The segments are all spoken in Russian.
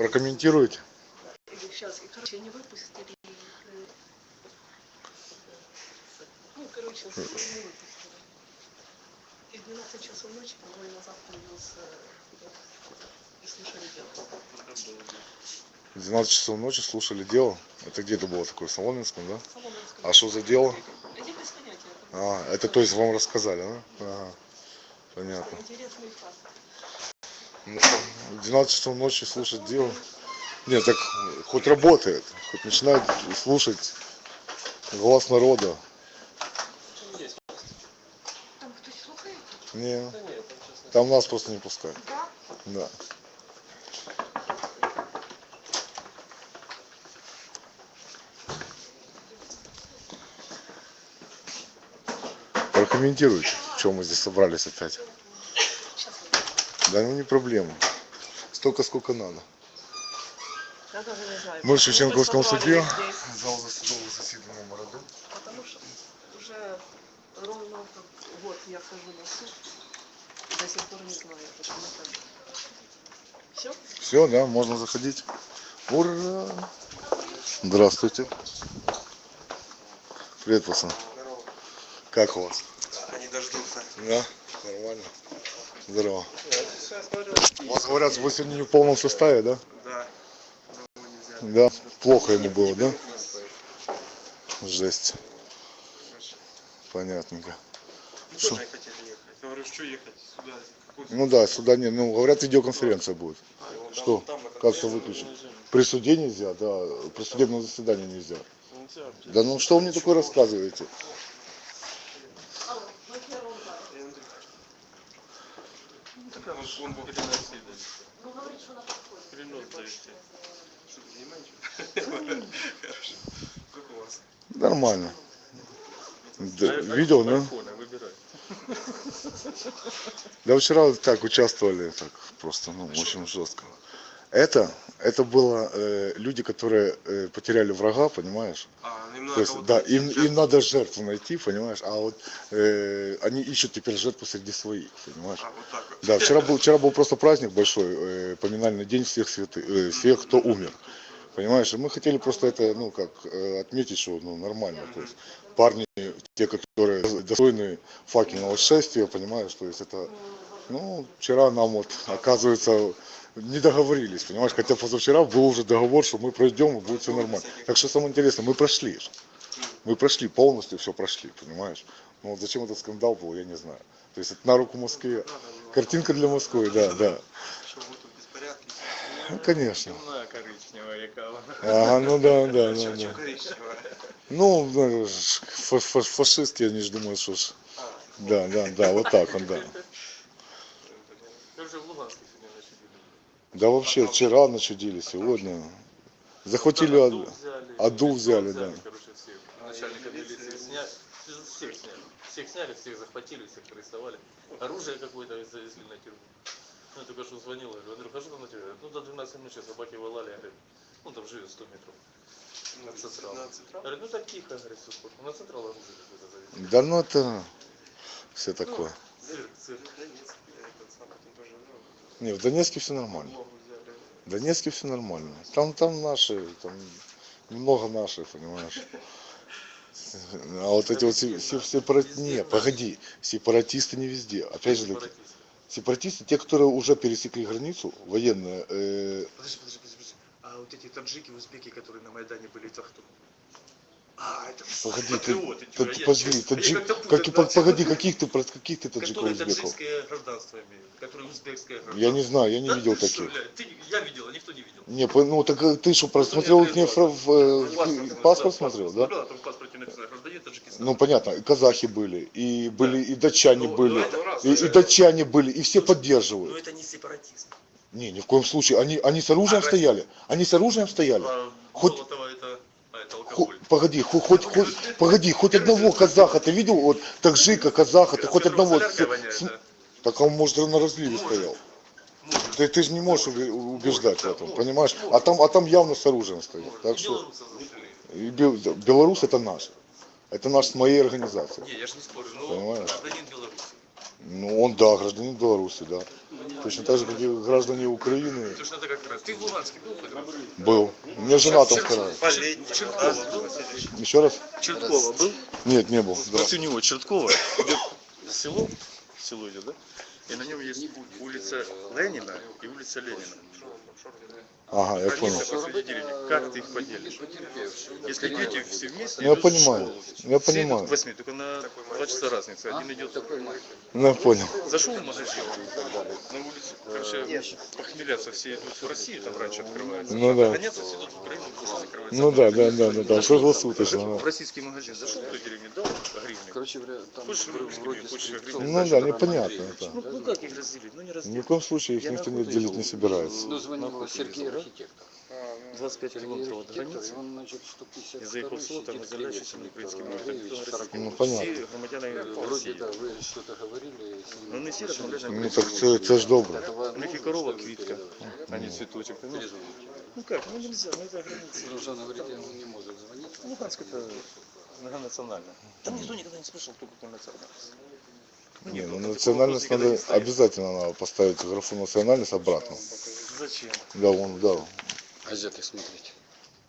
Прокомментируете? Ну, короче, не в 12 часов ночи двое назад появился и слушали дело. В 12 часов ночи слушали дело. Это где это было такое? В Соломенском, да? Соломенском. А что за дело? А, это то есть вам рассказали, да? Ага. Понятно. Интересный факт. В 12 часов ночи слушать дело. Нет, так хоть работает, хоть начинает слушать голос народа. Там кто-то слухает? Не, там нас просто не пускают. Да? Да. Прокомментируйте, чем мы здесь собрались опять. Да ну не проблема. Столько, сколько надо. Я даже не знаю. Мы в Шевченковском суде. Зал засудового засідання номер потому что уже ровно как год я хожу на суд. До сих пор не знаю, почему так. Все? Все, да, можно заходить. Ура! Здравствуйте. Привет, пацан. Как у вас? Они дождутся. Да, нормально. Здорово. Говорят, вы сегодня не в полном составе, да? Да. Да. Плохо ему было, да? Жесть. Понятненько. Я говорю, что ехать сюда? Ну да, сюда не, ну говорят, видеоконференция будет. Что? Как-то выключить. При суде нельзя, да. При судебном заседании нельзя. Да ну что вы мне такое рассказываете? Ну, такая вот он был Ну, говорит, что на подходе. перенос довести. Что ты понимаешь? Хорошо. Как у вас? Нормально. Да, видел, да? Да вчера так участвовали, так просто, ну, очень жестко. Это, это было э, люди, которые э, потеряли врага, понимаешь? А, им То надо есть, да, им, им надо жертву найти, понимаешь? А вот э, они ищут теперь жертву среди своих, понимаешь? А, вот так вот. Да, вчера был, вчера был просто праздник большой, э, поминальный день всех святых, э, всех, кто умер. Понимаешь, и мы хотели просто это, ну, как, э, отметить, что, ну, нормально. То есть парни, те, которые достойны факельного шествия, понимаешь, то есть это, ну, вчера нам вот, оказывается, не договорились, понимаешь, хотя позавчера был уже договор, что мы пройдем и будет все нормально. Так что самое интересное, мы прошли. Мы прошли, полностью все прошли, понимаешь. Ну вот зачем этот скандал был, я не знаю. То есть это на руку Москве. Картинка для Москвы, да, да. Ну, конечно. Ага, ну да, да, да, да. Ну, ж, фа- фа- фашистки, они же думают, что ж. Да, да, да, вот так он, да. Как же в Луганске сегодня начали? Да вообще, вчера начудили, сегодня. Захватили Аду взяли. Аду взяли, да. Короче, всех. Начальника милиции сняли. Всех сняли. Всех сняли, всех захватили, всех арестовали. Оружие какое-то завезли на тюрьму. Ну, я только что звонил, я говорю, Андрюха, что там на тюрьме? Ну, до 12 ночи собаки вылали, я говорю, ну, там живет 100 метров. На централ. На централ? Я говорю, ну, так тихо, говорит, все спокойно. На централ оружие какое-то завезли. Да ну это все такое. Цирк, цирк. Донецк, я этот самый там тоже, ну, Не, в Донецке все нормально. В Донецке все нормально. Там, там наши, там много наших, понимаешь. А вот эти вот все, все, сепара- Не, погоди, сепаратисты не везде. Опять же Сепаратисты. сепаратисты, те, которые уже пересекли границу, военные, э, подожди, подожди, подожди. А вот эти таджики, узбеки, которые на Майдане были, это кто? А, это погоди, ты, патриоты, ты- тюря, я подожди, таджик, как, путаю, по- да, погоди, типа, каких ты, каких ты таджиков Которые узбеков? таджикское гражданство имеют, которые узбекское гражданство. Я не знаю, я не Да видел ты что, таких. блядь, ты- я видел, а никто не видел. Не, ну так э, ты что, просмотрел их не в, в, э, в паспорт смотрел, да? Да, там в паспорте написано гражданин Таджикистана. Ну понятно, и казахи были, и были, и датчане Ну, были, ну, раз, и, датчане были, и все Но поддерживают. это не сепаратизм. Не, ни в коем случае. Они, они с оружием А, стояли. Они с оружием стояли. А Хоть- это Хо- погоди, хо- хоть, хоть, погоди, хоть одного казаха ты видел, вот таджика, казаха, ты хоть одного. с- с-? Так он может на разливе стоял. Ты, ты же не можешь убе- убеждать в этом, понимаешь? А там, а там явно с оружием стоит. Так что Бел- Беларусь это наш. Это наш с моей организации. Не, я же не спорю, но Понимаешь? гражданин Беларуси. Ну, он, да, гражданин Беларуси, да. Точно так же, как и граждане Украины. Точно так как раз. Ты в Луганске был хоть раз? Был. У меня жена там. Черткова был? Еще раз? Черткова был? Нет, не был. Да. Против него Черткова идет село, село идет, да? И на нем есть улица Ленина и улица Ленина. Ага, я понял. Как ты их поделишь? Если дети все вместе, Ну, я понимаю. Я понимаю. к восьми, только на два часа разница. Один идет, Ну, я понял. зашел в магазин на улицу, короче, похмеляться все идут в Россию, там раньше открывается. Ну да. Гоняться все идут в Украину, потому что закрывается. Ну да, да, да, да, да. Круглосуточно. В да. российский магазин зашел в той деревне, дал гривню. Короче там Хочешь вроде хочешь. Ну да, непонятно это. Ну, ну как их разделить? Ну не Ни в разделить. коем случае их никто не делить не собирается. Ну, звонил Сергей архитектор. 25 Сергей километров от архитектор, границы. и он, значит, 152 Я заехал в село, там сидит изоляющий клевещет украинским Виктор народом. Андреевич, Кто на Тарков. Ну, понятно. Всі громадяни Вроде Росії. да, вы что-то говорили. с ним. Ну, не всі розмовляють на Ну так це, це ж добре. Этого У них и нужно, корова что ли, квитка, передавать? а не цветочек. понимаешь? Ну как, ну нельзя, ну это граница. Дружан говорит, он не может звонить. Ну, Луганск это многонационально. Там никто никогда не слышал, кто какой национальность. Ну, Не, нет, ну вот такого национальность вопроса никогда надо не стоит. обязательно надо поставить графу национальность обратно. Зачем? Да, он, да. Газеты смотрите.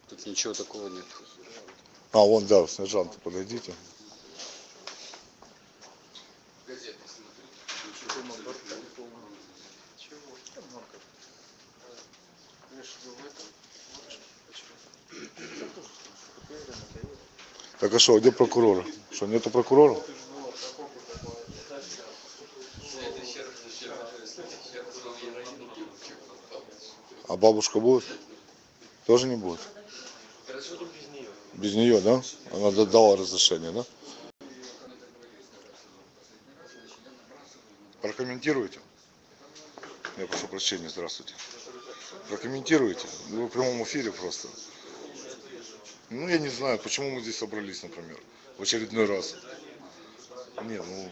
Тут ничего такого нет. А, вон, да, сержант, подойдите. Газеты Чего? Там много. Так а что, где прокурора? Что, нету прокурора? А бабушка будет? Тоже не будет? Без нее, да? Она да- дала разрешение, да? Прокомментируйте. Я прошу прощения, здравствуйте. Прокомментируйте. Вы в прямом эфире просто. Ну, я не знаю, почему мы здесь собрались, например, в очередной раз. Не, ну,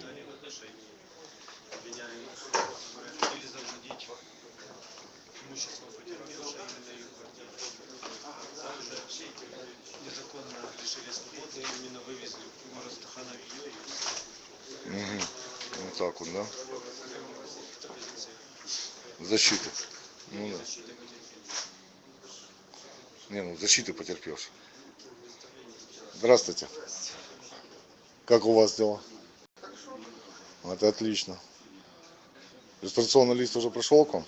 вот, да? Защита. Ну да. Не, ну защиты потерпевших. Здравствуйте. Как у вас дела? Это отлично. Регистрационный лист уже пришел к вам?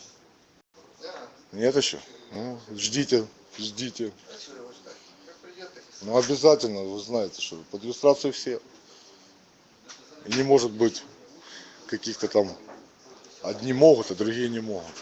Нет еще? Ну, ждите, ждите. Ну, обязательно, вы знаете, что под иллюстрацию все. И не может быть каких-то там одни могут, а другие не могут.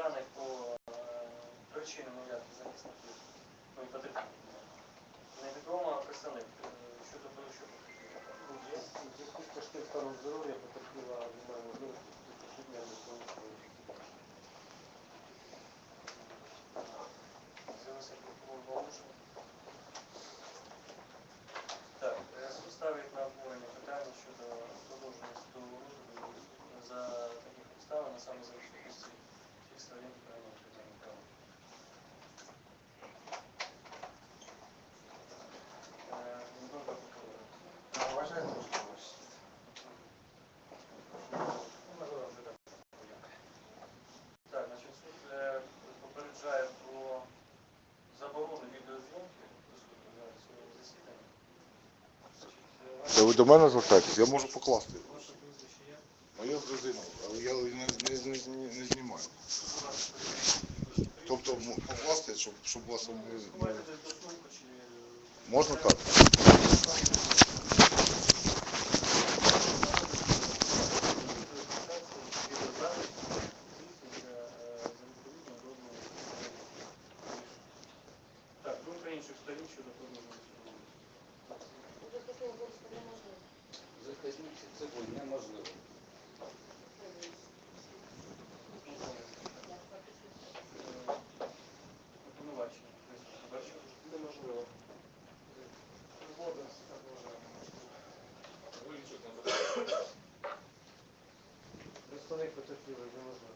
Даних по е, причинам явки захисників, ну і потерпілих. Невідомо представник щодо що У зв'язку з тяжким станом здоров'я потерпіла немає можливості присутня свого з'явився прокурор Бабушин. Так, звертайтеся, ви до мене звертаєтесь, я можу покласти. Моє дружина, але я не, не, не, не знімаю. Тобто покласти, щоб, щоб вас... Можна так? Спасибо за вопрос.